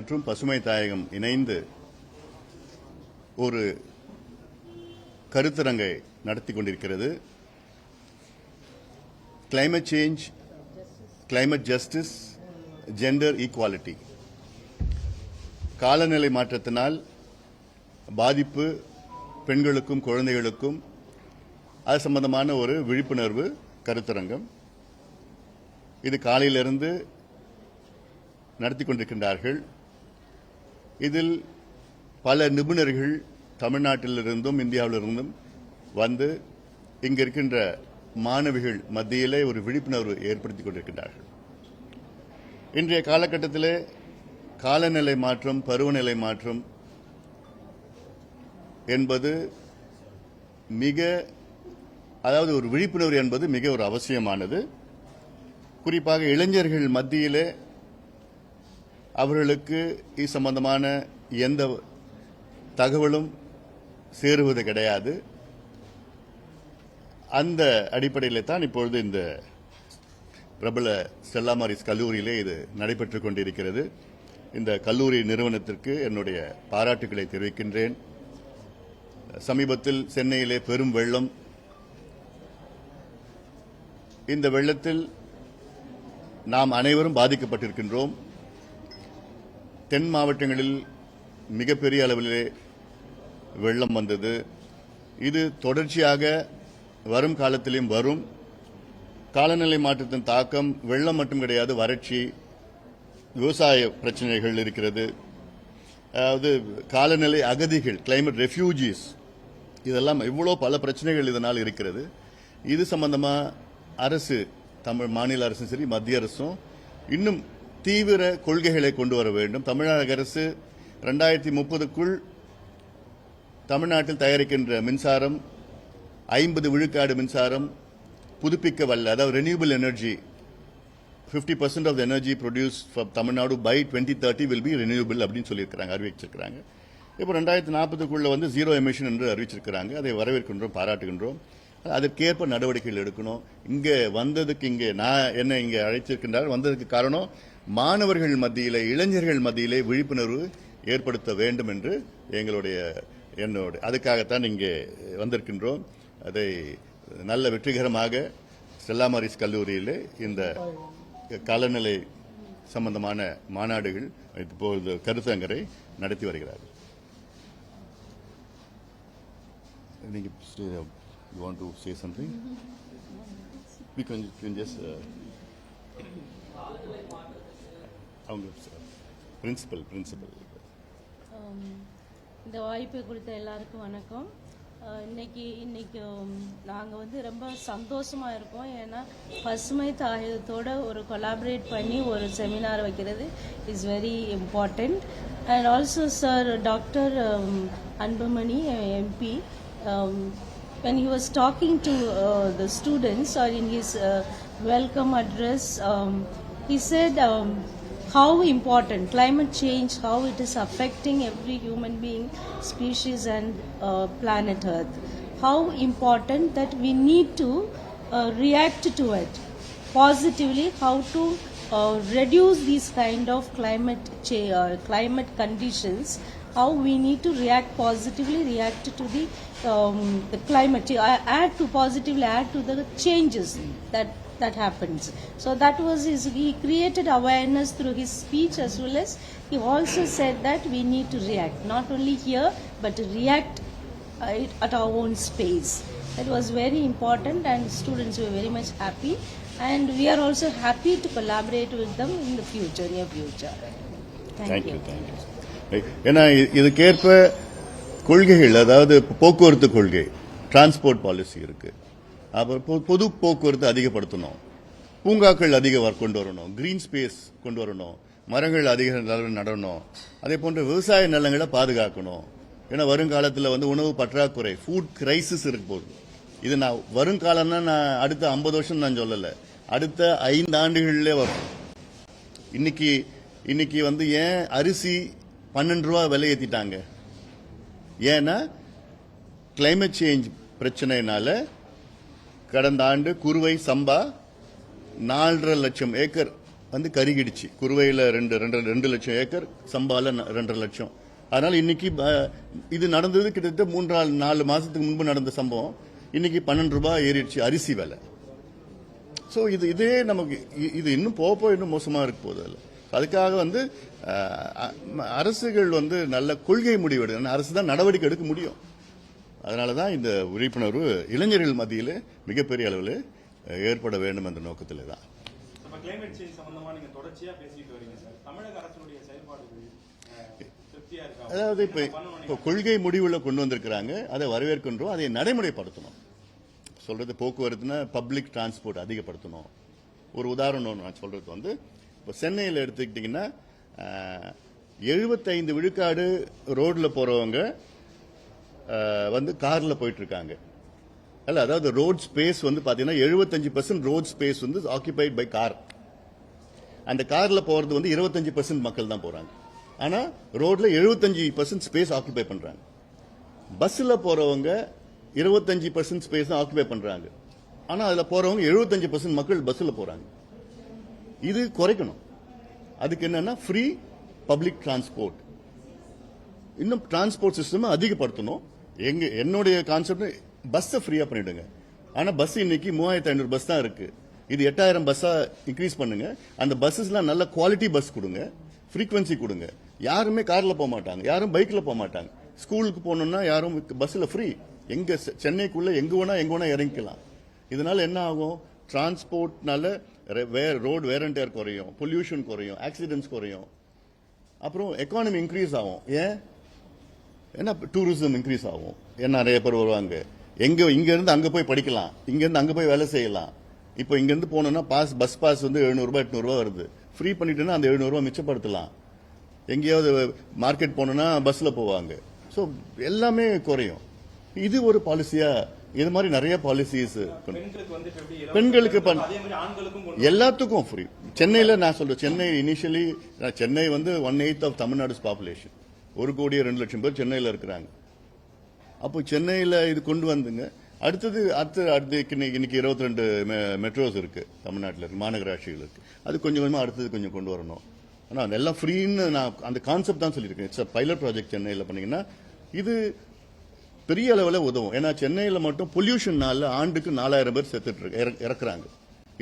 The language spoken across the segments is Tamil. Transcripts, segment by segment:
மற்றும் பசுமை தாயகம் இணைந்து ஒரு கருத்தரங்கை நடத்தி கொண்டிருக்கிறது. Climate change climate justice gender equality காலநிலை மாற்றத்தினால் பாதிப்பு பெண்களுக்கும் குழந்தைகளுக்கும் அது சம்பந்தமான ஒரு விழிப்புணர்வு கருத்தரங்கம். இது காலையிலிருந்து நடத்தி கொண்டிருக்கின்றார்கள். இதில் பல நிபுணர்கள் தமிழ்நாட்டிலிருந்தும் இந்தியாவிலிருந்தும் வந்து இங்கு இருக்கின்ற மாணவிகள் மத்தியிலே ஒரு விழிப்புணர்வு ஏற்படுத்தி கொண்டிருக்கின்றார்கள். இன்றைய காலகட்டத்திலே காலநிலை மாற்றம் பருவநிலை மாற்றம் என்பது மிக அதாவது ஒரு விழிப்புணர்வு என்பது மிக ஒரு அவசியமானது. குறிப்பாக இளைஞர்கள் மத்தியிலே அவர்களுக்கு இது சம்பந்தமான எந்த தகவலும் சேருவது கிடையாது. அந்த அடிப்படையில் தான் இப்பொழுது இந்த பிரபல செல்லாமாரிஸ் மாரிஸ் கல்லூரியிலே இது நடைபெற்றுக் கொண்டிருக்கிறது. இந்த கல்லூரி நிறுவனத்திற்கு என்னுடைய பாராட்டுகளை தெரிவிக்கின்றேன். சமீபத்தில் சென்னையிலே பெரும் வெள்ளம். இந்த வெள்ளத்தில் நாம் அனைவரும் பாதிக்கப்பட்டிருக்கின்றோம். தென் மாவட்டங்களில் மிகப்பெரிய அளவிலே வெள்ளம் வந்தது. இது தொடர்ச்சியாக வரும் காலத்திலும் வரும். காலநிலை மாற்றத்தின் தாக்கம் வெள்ளம் மட்டும் கிடையாது வறட்சி விவசாய பிரச்சனைகள் இருக்கிறது. அதாவது காலநிலை அகதிகள் கிளைமேட் ரெஃப்யூஜிஸ் இதெல்லாம் இவ்வளோ பல பிரச்சனைகள் இதனால் இருக்கிறது. இது சம்பந்தமாக அரசு தமிழ் மாநில அரசும் சரி மத்திய அரசும் இன்னும் தீவிர கொள்கைகளை கொண்டு வர வேண்டும். தமிழக அரசு ரெண்டாயிரத்தி முப்பதுக்குள் தமிழ்நாட்டில் தயாரிக்கின்ற மின்சாரம் ஐம்பது விழுக்காடு மின்சாரம் புதுப்பிக்க வல்ல அதாவது renewable energy 50% percent of the energy produce for Tamil Nadu by twenty thirty will be renewable அப்படின்னு சொல்லியிருக்கிறாங்க அறிவிச்சிருக்கிறாங்க. இப்போ ரெண்டாயிரத்தி நாற்பதுக்குள்ளே வந்து ஜீரோ எமிஷன் என்று அறிவிச்சிருக்கிறாங்க. அதை வரவேற்கின்றோம் பாராட்டுகின்றோம். அதற்கேற்ப நடவடிக்கைகள் எடுக்கணும். இங்கே வந்ததுக்கு இங்கே நான் என்ன இங்கே அழைச்சிருக்கின்றார் வந்ததுக்கு காரணம் மாணவர்கள் மத்தியிலே இளைஞர்கள் மத்தியிலே விழிப்புணர்வு ஏற்படுத்த வேண்டும் என்று எங்களுடைய என்னோட அதுக்காகத்தான் இங்கே வந்திருக்கின்றோம் அதை நல்ல வெற்றிகரமாக ஸ்டெல்லா கல்லூரியில் கல்லூரியிலே இந்த காலநிலை சம்பந்தமான மாநாடுகள் இப்போது கருத்தங்கரை நடத்தி வருகிறார்கள் நீங்கள் you you to to something? We can, can just. Uh, அவங்க பிரின்சிபல் பிரின்சிபல் um, இந்த வாய்ப்பை கொடுத்த எல்லாருக்கும் வணக்கம். Uh, இன்னைக்கு இன்னைக்கு um, நாங்கள் வந்து ரொம்ப சந்தோஷமா இருக்கோம். ஏன்னா பசுமை தாயத்தோட ஒரு கொலாபரேட் பண்ணி ஒரு செமினார் வைக்கிறது is very important and also sir doctor Anbumani MP um, when he was talking to uh, the students or in his uh, welcome address, um, he said um, how important climate change, how it is affecting every human being, species, and uh, planet Earth. How important that we need to uh, react to it positively. How to uh, reduce these kind of climate uh, climate conditions. How we need to react positively, react to the um, the climate, uh, add to positively add to the changes that that happens. So that was his. He created awareness through his speech as well as he also said that we need to react not only here but to react uh, it at our own space. That was very important, and students were very much happy. And we are also happy to collaborate with them in the future, near future. Thank, thank you thank you ஏன்னா இ- இதுக்கேற்ப கொள்கைகள் அதாவது போக்குவரத்து கொள்கை டிரான்ஸ்போர்ட் பாலிசி இருக்கு அப்புறம் பொது போக்குவரத்து அதிகப்படுத்தணும். பூங்காக்கள் அதிக கொண்டு வரணும். கிரீன் ஸ்பேஸ் கொண்டு வரணும். மரங்கள் அதிக அளவில் நடணும். அதே போன்ற விவசாய நிலங்களை பாதுகாக்கணும். ஏன்னா வருங்காலத்தில் வந்து உணவு பற்றாக்குறை ஃபுட் கிரைசிஸ் இருக்க போகுது இது நான் வருங்காலம்னா நான் அடுத்த ஐம்பது வருஷம் நான் சொல்லலை. அடுத்த ஐந்து ஆண்டுகளிலே வரும். இன்னைக்கு இன்னைக்கு வந்து ஏன் அரிசி பன்னெண்டு ரூபா விலை ஏற்றிட்டாங்க ஏன்னா கிளைமேட் சேஞ்ச் பிரச்சனைனால கடந்த ஆண்டு குறுவை சம்பா நாலரை லட்சம் ஏக்கர் வந்து கருகிடுச்சு. குறுவையில் ரெண்டு ரெண்டு ரெண்டு லட்சம் ஏக்கர் சம்பாவில் ந- ரெண்டரை லட்சம். அதனால் இன்னைக்கு இது நடந்தது கிட்டத்தட்ட மூன்றாள் நாலு மாதத்துக்கு முன்பு நடந்த சம்பவம். இன்னைக்கு பன்னெண்டு ரூபாய் ஏறிடுச்சு அரிசி விலை. ஸோ இது இதே நமக்கு இது இன்னும் போக போக இன்னும் மோசமாக இருக்க போகுது அதில். அதுக்காக வந்து அரசுகள் வந்து நல்ல கொள்கை முடிவு எடுக்கணும் அரசு தான் நடவடிக்கை எடுக்க முடியும். அதனால தான் இந்த விழிப்புணர்வு இளைஞர்கள் மத்தியில் மிகப்பெரிய அளவில் ஏற்பட வேண்டும் என்ற நோக்கத்தில் தான் இப்ப கிளைமேட் சேஞ்ச் சம்பந்தமா நீங்க தொடர்ச்சியா பேசிட்டு வரீங்க சார். தமிழக அரசுடைய செயல்பாடுகள் அஹ், திருப்தியா இருக்கா? அதாவது இப்போ இப்போ கொள்கை முடிவுல கொண்டு வந்திருக்கிறாங்க. அதை வரவேற்கின்றோம். அதை நடைமுறைப்படுத்தணும். சொல்றது போக்குவரத்துனா பப்ளிக் டிரான்ஸ்போர்ட் அதிகப்படுத்தணும். ஒரு உதாரணம் நான் சொல்றது வந்து இப்போ சென்னையில் எடுத்துக்கிட்டிங்கன்னா எழுபத்தைந்து விழுக்காடு ரோட்ல போறவங்க அஹ், வந்து காரில் போயிட்டுருக்காங்க. அல்ல அதாவது ரோட் ஸ்பேஸ் வந்து பார்த்தீங்கன்னா எழுபத்தஞ்சு பர்சன்ட் ரோட் ஸ்பேஸ் வந்து ஆக்கியபைட் பை கார் அந்த காரில் போகிறது வந்து இருபத்தஞ்சு பர்சன்ட் மக்கள் தான் போகிறாங்க ஆனால் ரோட்டில் எழுபத்தஞ்சு பர்சன்ட் ஸ்பேஸ் ஆக்குபை பண்ணுறாங்க பஸ்ஸில் போகிறவங்க இருபத்தஞ்சு பர்சன்ட் ஸ்பேஸ் தான் ஆக்குபை பண்ணுறாங்க ஆனால் அதில் போகிறவங்க எழுபத்தஞ்சு பர்சன்ட் மக்கள் பஸ்ஸில் போகிறாங்க இது குறைக்கணும். அதுக்கு என்னென்னா ஃப்ரீ பப்ளிக் டிரான்ஸ்போர்ட் இன்னும் டிரான்ஸ்போர்ட் சிஸ்டம் அதிகப்படுத்தணும். எங்க என்னுடைய கான்செப்ட் பஸ்ஸை ஃப்ரீயா பண்ணிடுங்க. ஆனா பஸ் இன்னைக்கு மூவாயிரத்தி ஐநூறு பஸ் தான் இருக்கு. இது எட்டாயிரம் பஸ்ஸா இன்க்ரீஸ் பண்ணுங்க. அந்த பஸ்ஸஸ்லாம் நல்ல குவாலிட்டி பஸ் கொடுங்க. ஃப்ரீக்வன்சி கொடுங்க. யாருமே கார்ல போக மாட்டாங்க. யாரும் பைக்ல போக மாட்டாங்க. ஸ்கூலுக்கு போகணும்னா யாரும் பஸ்ஸில் ஃப்ரீ எங்க செ- சென்னைக்குள்ள எங்க வேணா எங்க வேணா இறங்கிக்கலாம். இதனால என்ன ஆகும்? டிரான்ஸ்போர்ட்னால வேற ரோடு வேர் அண்ட் டேர் குறையும். பொல்யூஷன் குறையும். ஆக்சிடென்ட்ஸ் குறையும். அப்புறம் எக்கானமி இன்க்ரீஸ் ஆகும். ஏன்? ஏன்னா டூரிசம் இன்க்ரீஸ் ஆகும். ஏன்னா நிறைய பேர் வருவாங்க. எங்க இங்க இருந்து அங்க போய் படிக்கலாம். இங்க இருந்து அங்க போய் வேலை செய்யலாம். இப்போ இங்க இருந்து போனோம்னா பாஸ் பஸ் பாஸ் வந்து 700 ரூபாய் 800 ரூபாய் வருது. ஃப்ரீ பண்ணிட்டோன்னா அந்த 700 ரூபாய் மிச்சப்படுத்தலாம். எங்கேயாவது மார்க்கெட் போனோம்னா பஸ்ல போவாங்க. ஸோ எல்லாமே குறையும். இது ஒரு பாலிசியா இது மாதிரி நிறைய பாலிசிஸ் பெண்களுக்கு எல்லாத்துக்கும் ஃப்ரீ சென்னையில நான் சொல்றேன் சென்னை இனிஷியலி சென்னை வந்து one eighth of Tamil Nadu population ஒரு கோடியே ரெண்டு லட்சம் பேர் சென்னையில் இருக்கிறாங்க. அப்போ சென்னையில் இது கொண்டு வந்துங்க. அடுத்தது அடுத்த அடுத்து இன்னைக்கு இன்னைக்கு இருபத்தி ரெண்டு மெட்ரோஸ் இருக்குது தமிழ்நாட்டில் இருக்குது மாநகராட்சிகள் இருக்குது அது கொஞ்சம் கொஞ்சமாக அடுத்தது கொஞ்சம் கொண்டு வரணும். ஆனால் அதெல்லாம் ஃப்ரீன்னு நான் அந்த கான்செப்ட் தான் சொல்லியிருக்கேன். இட்ஸ் பைலட் ப்ராஜெக்ட் சென்னையில் பண்ணிங்கன்னா இது பெரிய அளவில் உதவும். ஏன்னா சென்னையில் மட்டும் பொல்யூஷன்னால ஆண்டுக்கு நாலாயிரம் பேர் செத்துட்டு இறக்குறாங்க.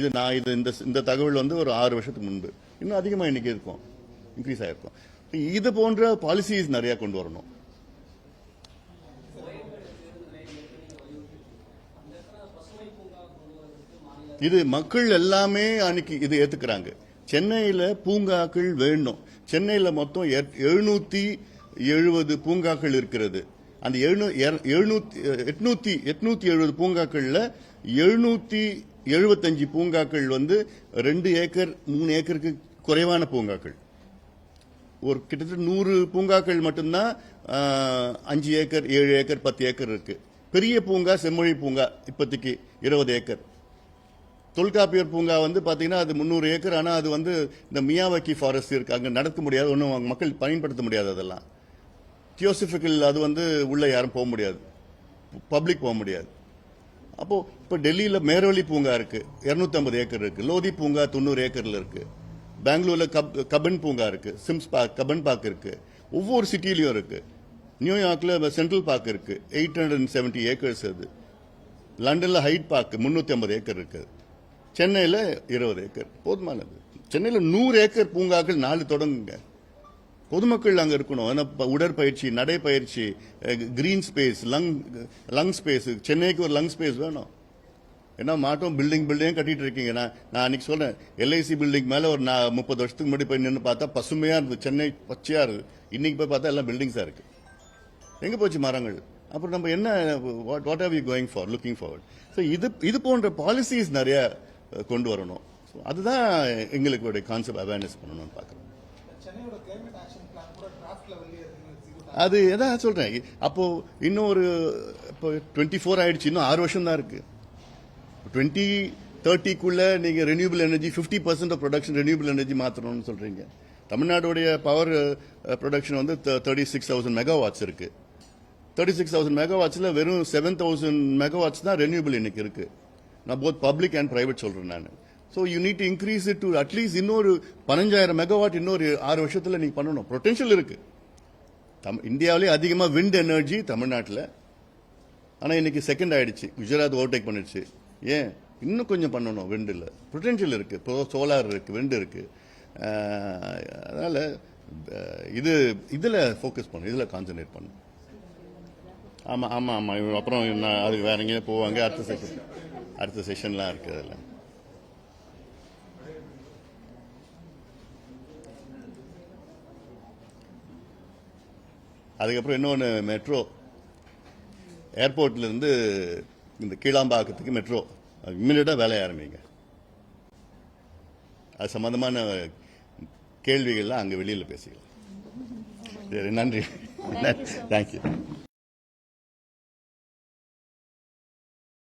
இது நான் இது இந்த இந்த தகவல் வந்து ஒரு ஆறு வருஷத்துக்கு முன்பு. இன்னும் அதிகமாக இன்னைக்கு இருக்கும். இன்க்ரீஸ் ஆகிருக்கும் இது போன்ற பாலிசிஸ் நிறைய கொண்டு வரணும். இது மக்கள் எல்லாமே அன்னைக்கு இது ஏத்துக்கிறாங்க. சென்னையில பூங்காக்கள் வேணும். சென்னையில மொத்தம் எழுநூத்தி எழுபது பூங்காக்கள் இருக்கிறது. அந்த எழுநூத்தி எட்நூத்தி எட்நூத்தி எழுபது பூங்காக்கள்ல எழுநூத்தி எழுபத்தஞ்சு பூங்காக்கள் வந்து ரெண்டு ஏக்கர் மூணு ஏக்கருக்கு குறைவான பூங்காக்கள். ஒரு கிட்டத்தட்ட நூறு பூங்காக்கள் மட்டும்தான் அஞ்சு ஏக்கர் ஏழு ஏக்கர் பத்து ஏக்கர் இருக்கு. பெரிய பூங்கா செம்மொழி பூங்கா இப்போதைக்கு இருபது ஏக்கர். தொல்காப்பியர் பூங்கா வந்து பார்த்தீங்கன்னா அது முந்நூறு ஏக்கர் ஆனால் அது வந்து இந்த மியாவக்கி ஃபாரஸ்ட் இருக்குது அங்கே நடக்க முடியாது ஒன்றும் மக்கள் பயன்படுத்த முடியாது அதெல்லாம். தியோசிபிக்கல் அது வந்து உள்ளே யாரும் போக முடியாது. பப்ளிக் போக முடியாது. அப்போது இப்போ டெல்லியில் மேரவழி பூங்கா இருக்குது இரநூத்தம்பது ஏக்கர் இருக்குது லோதி பூங்கா தொண்ணூறு ஏக்கரில் இருக்குது பெங்களூர்ல கப் கபன் பூங்கா இருக்கு சிம்ஸ் பார்க் கபன் பார்க் இருக்கு. ஒவ்வொரு சிட்டிலையும் இருக்கு. நியூயார்க்ல சென்ட்ரல் பார்க் இருக்கு. எயிட் ஹண்ட்ரட் செவன்டி ஏக்கர்ஸ் அது. லண்டன்ல ஹைட் பார்க் முன்னூத்தி ஐம்பது ஏக்கர் இருக்கு. சென்னையில இருபது ஏக்கர். போதுமானது. சென்னையில நூறு ஏக்கர் பூங்காக்கள் நாலு தொடங்குங்க. பொதுமக்கள் அங்கே இருக்கணும். ஏன்னா உடற்பயிற்சி நடைப்பயிற்சி green space lung lung space சென்னைக்கு ஒரு லங் ஸ்பேஸ் வேணும். ஏன்னா மாட்டோம்? பில்டிங் பில்டிங் கட்டிட்டு இருக்கீங்க. நான் நான் அன்னைக்கு சொல்றேன் எல்ஐசி பில்டிங் மேல ஒரு நான் முப்பது வருஷத்துக்கு முன்னாடி போய் நின்று பார்த்தா பசுமையா இருந்தது. சென்னை பச்சையா இருக்கு இன்னைக்கு போய் பார்த்தா எல்லாம் பில்டிங்ஸா இருக்கு. எங்க போச்சு மரங்கள்? அப்புறம் நம்ம என்ன what are we going for looking forward so இது இது போன்ற பாலிசிஸ் நிறைய கொண்டு வரணும். So, அதுதான் எங்களுக்கு கான்செப்ட் அவேர்னஸ் பண்ணணும்னு பார்க்குறோம். அது எதான் சொல்றேன். அப்போ இன்னும் ஒரு இப்போ டுவெண்ட்டி ஃபோர் ஆயிடுச்சு. இன்னும் ஆறு வருஷம் தான் இருக்கு. டுவெண்ட்டி தேர்ட்டிக்குள்ளே நீங்கள் renewable energy fifty percent of production renewable energy மாற்றணும்னு சொல்கிறீங்க தமிழ்நாடுடைய பவர் ப்ரொடக்ஷன் uh, வந்து தேர்ட்டி சிக்ஸ் தௌசண்ட் மெகாவாட்ஸ் இருக்கு. தேர்ட்டி சிக்ஸ் தௌசண்ட் மெகாவாட்ஸில் வெறும் செவன் தௌசண்ட் மெகாவாட்ஸ் தான் ரெனியூபிள் இன்னைக்கு இருக்குது நான் போத் பப்ளிக் அண்ட் ப்ரைவேட் சொல்கிறேன் நான். So you need to increase it to at least இன்னொரு பதினஞ்சாயிரம் மெகாவாட் இன்னொரு ஆறு வருஷத்தில் நீங்கள் பண்ணணும். பொட்டென்ஷியல் இருக்குது தம் இந்தியாவிலே அதிகமாக விண்ட் எனர்ஜி தமிழ்நாட்டில். ஆனால் இன்னைக்கு செகண்ட் ஆயிடுச்சு. குஜராத் ஓவர்டேக் பண்ணிடுச்சு. ஏன்? இன்னும் கொஞ்சம் பண்ணணும் விண்டில் பொட்டென்ஷியல் இருக்குது இப்போ சோலார் இருக்குது விண்டு இருக்குது அதனால் இது இதில் ஃபோக்கஸ் பண்ணும் இதில் கான்சென்ட்ரேட் பண்ணும் ஆமாம் ஆமாம் ஆமாம் இவங்க அப்புறம் நான் அதுக்கு வேற எங்கேயும் போவாங்க அடுத்த செஷன் அடுத்த செஷன்லாம் இருக்குது அதில். அதுக்கப்புறம் இன்னொன்று மெட்ரோ ஏர்போர்ட்லேருந்து இந்த கீழாம்பாக்கத்துக்கு மெட்ரோ இம்மிடியட்டாக வேலைய ஆரம்பிங்க. அது சம்பந்தமான கேள்விகள்லாம் அங்கே வெளியில் பேசிக்கலாம். சரி நன்றி. தேங்க்யூ